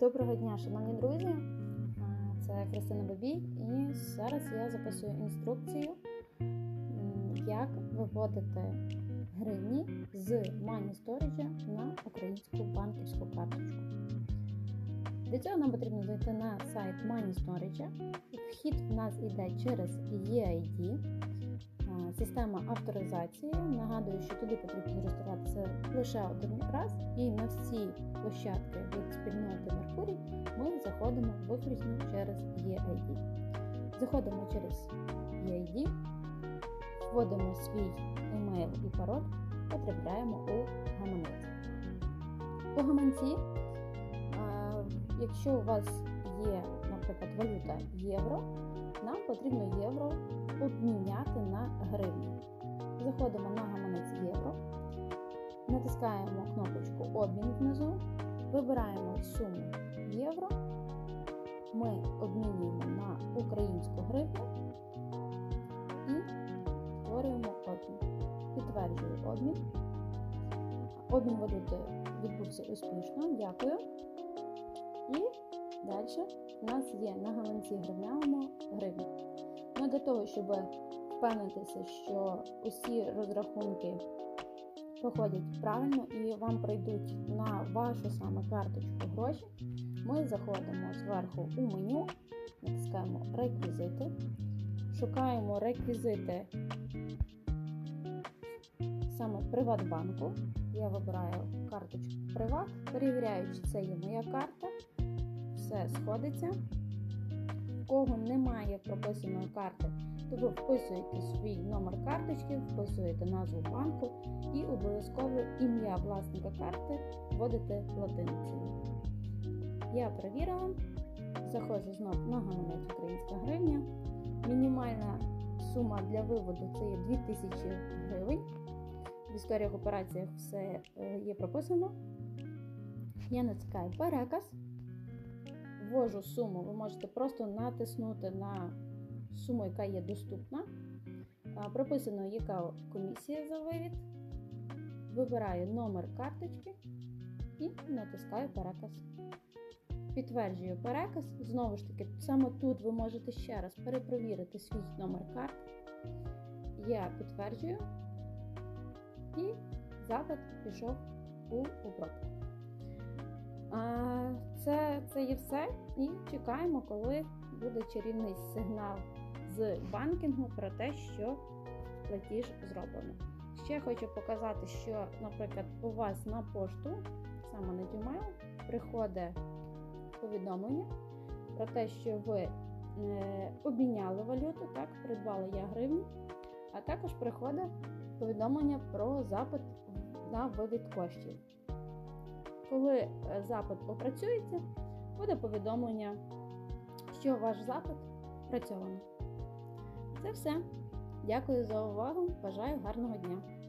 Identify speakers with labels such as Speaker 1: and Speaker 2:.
Speaker 1: Доброго дня, шановні друзі! Це Христина Бабій, і зараз я записую інструкцію, як виводити гривні з Money Storage на українську банківську карточку. Для цього нам потрібно зайти на сайт Money Storage. Вхід в нас йде через EID. А, Система авторизації. Нагадую, що туди потрібно реєструватися лише один раз, і на всі площадки від спільноти Меркурій ми заходимо виключно через EID. Заходимо через EID, вводимо свій емейл і пароль, потрапляємо у гаманець. У гаманці, якщо у вас є, наприклад, валюта євро, нам потрібно євро обміняти гривні. Заходимо на гаманець євро, натискаємо кнопочку Обмін внизу, вибираємо суму євро, ми обмінюємо на українську гривню і створюємо обмін. Підтверджую обмін. Обмін валюти відбувся успішно, дякую. І далі у нас є на гаманці гривнявому гривні. Ну, для того, щоб впевнитися, що усі розрахунки проходять правильно і вам прийдуть на вашу саме карточку гроші, ми заходимо зверху у меню, натискаємо реквізити, шукаємо реквізити саме Приватбанку. Я вибираю карточку Приват, перевіряю, чи це є моя карта, все сходиться. Кого немає прописаної карти, то ви вписуєте свій номер карточки, вписуєте назву банку і обов'язково ім'я власника карти вводите латиницею. Я перевірила, заходжу знов на гаманець Українська гривня. Мінімальна сума для виводу це є 2000 гривень. В історіях операціях все е, є прописано. Я натискаю переказ ввожу суму, ви можете просто натиснути на суму, яка є доступна. Прописано, яка комісія за вивід. Вибираю номер карточки і натискаю переказ. Підтверджую переказ. Знову ж таки, саме тут ви можете ще раз перепровірити свій номер карти. Я підтверджую, і запит пішов у обробку. Це, це є все. І чекаємо, коли буде чарівний сигнал з банкінгу про те, що платіж зроблено. Ще хочу показати, що, наприклад, у вас на пошту, саме на Gmail, приходить повідомлення про те, що ви е, обміняли валюту, так, придбали я гривні, а також приходить повідомлення про запит на вивід коштів. Коли запит опрацюється, буде повідомлення, що ваш запит працьовано. Це все. Дякую за увагу. Бажаю гарного дня!